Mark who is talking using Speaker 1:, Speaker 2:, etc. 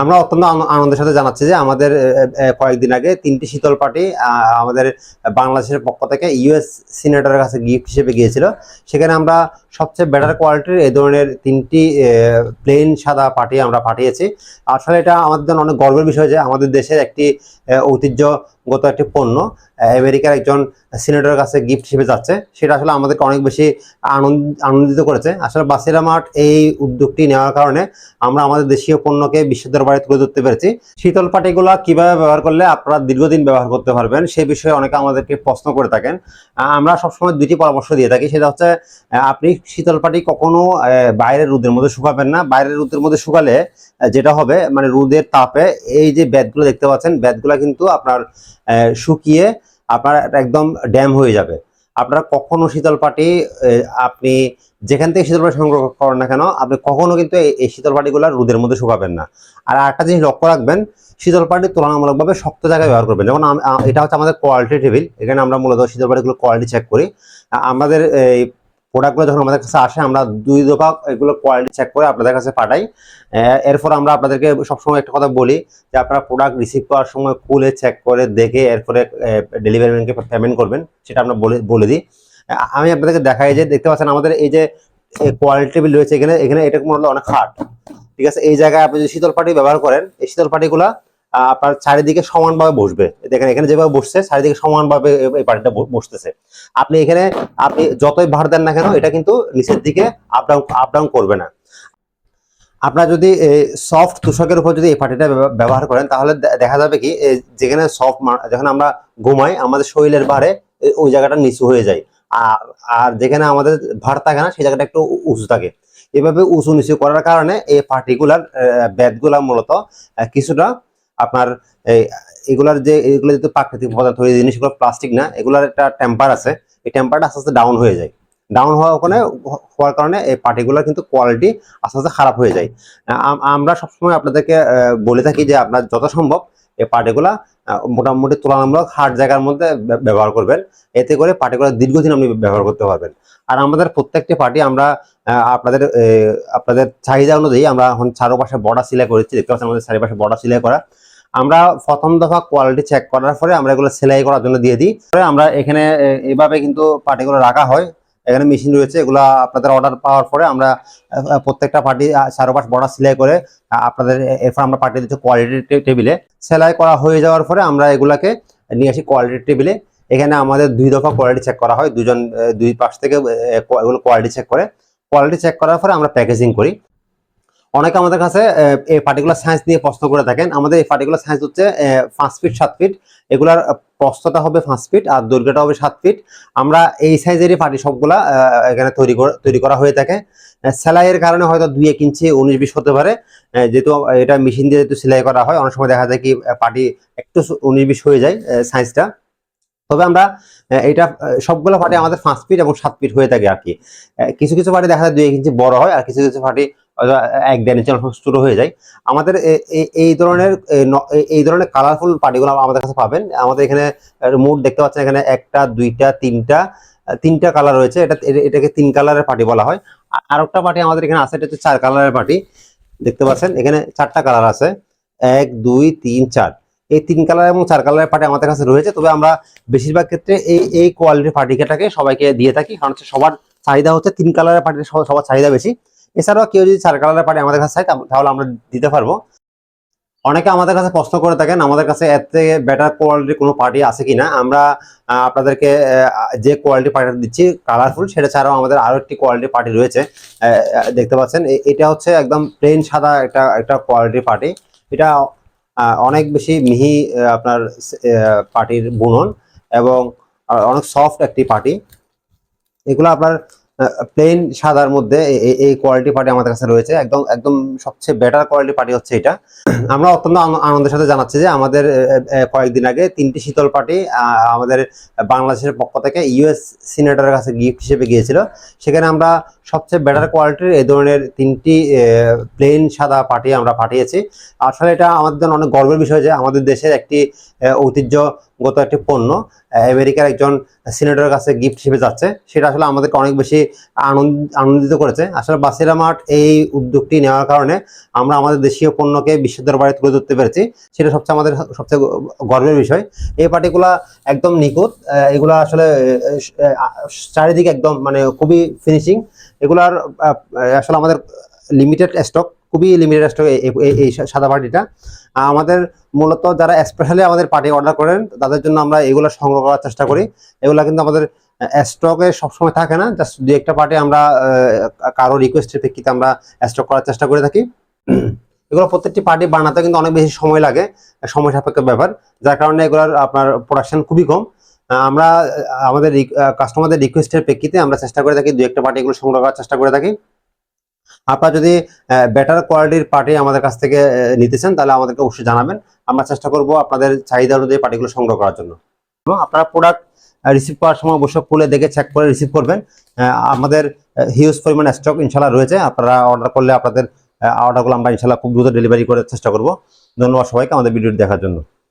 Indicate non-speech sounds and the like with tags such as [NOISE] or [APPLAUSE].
Speaker 1: আমরা অত্যন্ত আন- আনন্দের সাথে জানাচ্ছি যে আমাদের কয়েকদিন আগে তিনটি শীতল পার্টি আমাদের বাংলাদেশের পক্ষ থেকে ইউএস সিনেটরের কাছে গিফট হিসেবে গিয়েছিল। সেখানে আমরা সবচেয়ে বেটার কোয়ালিটির এই ধরনের তিনটি প্লেন সাদা পার্টি আমরা পাঠিয়েছি। আসলে এটা আমাদের জন্য অনেক গর্বের বিষয় যে আমাদের দেশের একটি ঐতিহ্যগত একটি পণ্য। আমেরিকার একজন সিনেটরের কাছে গিফট হিসেবে যাচ্ছে। সেটা আসলে আমাদেরকে অনেক বেশি আনন্দ- আনন্দিত করেছে। আসলে বাসিরা মাঠ এই উদ্যোগটি নেওয়ার কারণে আমরা আমাদের দেশীয় পণ্যকে বিশ্ব দরবারে তুলে ধরতে পেরেছি। শীতল পাটিগুলা কীভাবে ব্যবহার করলে আপনারা দীর্ঘদিন ব্যবহার করতে পারবেন সেই বিষয়ে অনেকে আমাদেরকে প্রশ্ন করে থাকেন। আমরা সবসময় দুটি পরামর্শ দিয়ে থাকি। সেটা হচ্ছে আপনি শীতল পাটি কখনো বাইরের রোদের মধ্যে শুকাবেন না। বাইরের রোদের মধ্যে শুকালে যেটা হবে মানে রোদের তাপে এই যে ব্যাদগুলো দেখতে পাচ্ছেন ব্যাদগুলো কিন্তু আপনার শুকিয়ে আপনার একদম ড্যাম হয়ে যাবে। আপনারা কখনো শীতলপাটি আপনি যেখান থেকে শীতলপাটি সংগ্রহ করেন না কেন, আপনি কখনো কিন্তু এই- শীতলপাটিগুলো শীতল পাটিগুলো রোদের মধ্যে শুকাবেন না। আর একটা জিনিস লক্ষ্য রাখবেন শীতলপাটি তুলনামূলকভাবে শক্ত জায়গায় ব্যবহার করবেন। যেমন এটা হচ্ছে আমাদের কোয়ালিটি টেবিল এখানে আমরা মূলত শীতলপাটিগুলো কোয়ালিটি চেক করি। আমাদের এই প্রোডাক্টগুলো যখন আমাদের কাছে আসে, আমরা দুই দফা এগুলো কোয়ালিটি চেক করে আপনাদের কাছে পাঠাই। এরপর আমরা আপনাদেরকে সবসময় একটা কথা বলি যে আপনারা প্রোডাক্ট রিসিভ করার সময় খুলে চেক করে দেখে এরপরে ডেলিভারি ম্যানকে পেমেন্ট করবেন, সেটা আমরা বলে বলে দিই। আমি আপনাদেরকে দেখাই যে দেখতে পাচ্ছেন আমাদের এই যে কোয়ালিটি টেবিল রয়েছে এখানে এখানে এটা মূলত অনেক হার্ড ঠিক আছে, এই জায়গায় আপনি যদি শীতল পাটি ব্যবহার করেন, এই শীতল পাটিগুলা আপনার চারিদিকে সমানভাবে বসবে। দেখেন, এখানে যেভাবে বসছে, চারিদিকে সমানভাবে এই- পাটিটা বসতেছে। আপনি এখানে, আপনি যতই ভার দেন না কেন, এটা কিন্তু নিচের দিকে আপ ডাউন আপ ডাউন করবে না। আপনার যদি সফট তুষকের উপর যদি এই ব্যব- ব্যবহার করেন, তাহলে দেখা যাবে কি যেখানে সফট যখন আমরা ঘুমাই, আমাদের শরীরের ভারে ওই জায়গাটা নিচু হয়ে যায়। আর যেখানে আমাদের ভার থাকে না, সেই জায়গাটা একটু উঁচু থাকে। এভাবে উঁচু নিচু করার কারণে এই পার্টিকুলার ব্যাদগুলা মূলত কিছুটা আপনার এগুলার যে, এগুলো যেহেতু প্রাকৃতিক পদার্থ এই জিনিসগুলো প্লাস্টিক না, এগুলার একটা টেম্পার আছে। এই টেম্পারটা আস্তে আস্তে ডাউন হয়ে যায়। ডাউন হওয়ার ওখানে হওয়ার কারণে এই পার্টিগুলোর কিন্তু কোয়ালিটি আস্তে আস্তে খারাপ হয়ে যায়। আম- আমরা সবসময় আপনাদেরকে বলে থাকি যে আপনার যত সম্ভব এই পার্টিগুলা মোটামুটি তুলনামূলক হার্ড জায়গার মধ্যে ব্যবহার করবেন। এতে করে পার্টিগুলো দীর্ঘদিন আপনি ব্যবহার করতে পারবেন। আর আমাদের প্রত্যেকটি পার্টি আমরা আপনাদের আপনাদের চাহিদা অনুযায়ী আমরা এখন চারোপাশে বর্ডার সিলাই করেছি। দেখতে পাচ্ছেন আমাদের চারিপাশে বর্ডার সিলাই করা। আমরা প্রথম দফা কোয়ালিটি চেক করার পরে আমরা এগুলো সেলাই করার জন্য দিয়ে দিই। আমরা এখানে এভাবে কিন্তু পার্টিগুলো রাখা হয়। এখানে মেশিন রয়েছে, এগুলা আপনাদের অর্ডার পাওয়ার পরে আমরা প্রত্যেকটা পার্টি চারোপাশ বর্ডার সেলাই করে আপনাদের এরপর আমরা পাঠিয়ে দিচ্ছি কোয়ালিটি টেবিলে সেলাই করা হয়ে যাওয়ার পরে আমরা এগুলাকে নিয়ে আসি কোয়ালিটি টেবিলে এখানে আমাদের দুই দফা কোয়ালিটি চেক করা হয়, দুজন দুই পাশ থেকে এগুলো কোয়ালিটি চেক করে। কোয়ালিটি চেক করার পরে আমরা প্যাকেজিং করি। অনেকে আমাদের কাছে এই পার্টিকুলার সাইজ নিয়ে প্রশ্ন করে থাকেন। আমাদের এই পার্টিকুলার সাইজ হচ্ছে পাঁচ ফিট সাত ফিট এগুলার প্রস্থতা হবে পাঁচ ফিট আর দৈর্ঘ্যটা হবে সাত ফিট আমরা এই সাইজেরই পার্টি সবগুলা এখানে তৈরি তৈরি করা হয়ে থাকে। সেলাইয়ের কারণে হয়তো দুই এক ইঞ্চি, উনিশ বিশ হতে পারে। যেহেতু এটা মেশিন দিয়ে যেহেতু সেলাই করা হয়, অনেক সময় দেখা যায় কি পার্টি একটু উনিশ বিশ হয়ে যায় সাইজটা তবে আমরা এটা সবগুলো পার্টি আমাদের পাঁচ ফিট এবং সাত ফিট হয়ে থাকে আর কি। কিছু কিছু পার্টি দেখা যায় দুই এক ইঞ্চি বড় হয়, আর কিছু কিছু পার্টি এক দেড় ইঞ্চি সময় হয়ে যায়। আমাদের এই ধরনের এই ধরনের কালারফুল পার্টিগুলো আমাদের কাছে পাবেন। আমাদের এখানে মোট দেখতে পাচ্ছেন এখানে একটা, দুইটা, তিনটা তিনটা কালার রয়েছে। এটা এটাকে তিন কালারের পার্টি বলা হয়। আর একটা পার্টি আমাদের এখানে আছে, এটা হচ্ছে চার কালারের পার্টি দেখতে পাচ্ছেন, এখানে চারটা কালার আছে। এক, দুই, তিন, চার। এই তিন কালার এবং চার কালারের পার্টি আমাদের কাছে রয়েছে। তবে আমরা বেশিরভাগ ক্ষেত্রে এই এই কোয়ালিটির পার্টিটাকে সবাইকে দিয়ে থাকি। কারণ হচ্ছে সবার চাহিদা হচ্ছে তিন কালারের পার্টি সবার চাহিদা বেশি। এছাড়াও কেউ যদি চার কালারের পার্টি আমাদের কাছে তাহলে আমরা দিতে পারব। অনেকে আমাদের কাছে প্রশ্ন করে থাকেন, আমাদের কাছে এর থেকে বেটার কোয়ালিটির কোনো পার্টি আছে কিনা? আমরা আপনাদেরকে যে কোয়ালিটি পার্টি দিচ্ছি কালারফুল সেটা ছাড়াও আমাদের আরও একটি কোয়ালিটি পার্টি রয়েছে। দেখতে পাচ্ছেন এটা হচ্ছে একদম প্লেন সাদা একটা একটা কোয়ালিটির পার্টি এটা অনেক বেশি মিহি আপনার পার্টির বুনন এবং অনেক সফট একটি পার্টি এগুলো আপনার প্লেন সাদার মধ্যে এই কোয়ালিটি পার্টি আমাদের কাছে রয়েছে। একদম একদম সবচেয়ে বেটার কোয়ালিটি পার্টি হচ্ছে এটা। [CLEARS THROAT] আমরা অত্যন্ত আনন্দের সাথে জানাচ্ছি যে আমাদের কয়েকদিন আগে তিনটি শীতল পার্টি আমাদের বাংলাদেশের পক্ষ থেকে ইউএস সিনেটরের কাছে গিফট হিসেবে গিয়েছিল। সেখানে আমরা সবচেয়ে বেটার কোয়ালিটির এই ধরনের তিনটি প্লেন সাদা পার্টি আমরা পাঠিয়েছি। আসলে এটা আমাদের জন্য অনেক গর্বের বিষয় যে আমাদের দেশের একটি আহ, ঐতিহ্যগত গত একটি পণ্য আমেরিকার একজন সিনেটরের কাছে গিফট হিসেবে যাচ্ছে। সেটা আসলে আমাদেরকে অনেক বেশি আনন্দ, আনন্দিত করেছে। আসলে বাসিরা মাঠ এই উদ্যোগটি নেওয়ার কারণে আমরা আমাদের দেশীয় পণ্যকে বিশ্ব দরবারে তুলে ধরতে পেরেছি। সেটা সবচেয়ে আমাদের সবচেয়ে গর্বের বিষয়। এই পার্টিগুলা একদম নিখুঁত এগুলা আসলে চারিদিকে একদম মানে খুবই ফিনিশিং এগুলার আসলে আমাদের লিমিটেড স্টক খুবই লিমিটেড স্টক এই সাদা পার্টিটা আমাদের মূলত যারা স্পেশালি আমাদের পার্টি অর্ডার করেন, তাদের জন্য আমরা এগুলো সংগ্রহ করার চেষ্টা করি। এগুলো কিন্তু আমাদের স্টকে সবসময় থাকে না জাস্ট দু একটা পার্টি আমরা কারও রিকোয়েস্টের প্রেক্ষিতে আমরা স্টক করার চেষ্টা করে থাকি। এগুলো প্রত্যেকটি পার্টি বানাতে কিন্তু অনেক বেশি সময় লাগে, সময় সাপেক্ষ ব্যাপার, যার কারণে এগুলোর আপনার প্রোডাকশন খুবই কম। আমরা, আমাদের কাস্টমারদের রিকোয়েস্টের প্রেক্ষিতে আমরা চেষ্টা করে থাকি, দু একটা পার্টি এগুলো সংগ্রহ করার চেষ্টা করে থাকি। আপনারা যদি বেটার কোয়ালিটির পার্টি আমাদের কাছ থেকে নিতে চান, তাহলে আমাদেরকে অবশ্যই জানাবেন। আমরা চেষ্টা করব আপনাদের চাহিদা অনুযায়ী পার্টিগুলো সংগ্রহ করার জন্য। এবং আপনারা প্রোডাক্ট রিসিভ করার সময় অবশ্যই খুলে দেখে চেক করে রিসিভ করবেন। আমাদের হিউজ পরিমাণ স্টক ইনশাল্লাহ রয়েছে। আপনারা অর্ডার করলে আপনাদের অর্ডারগুলো আমরা ইনশাল্লাহ খুব দ্রুত ডেলিভারি করার চেষ্টা করব। ধন্যবাদ সবাইকে আমাদের ভিডিওটি দেখার জন্য।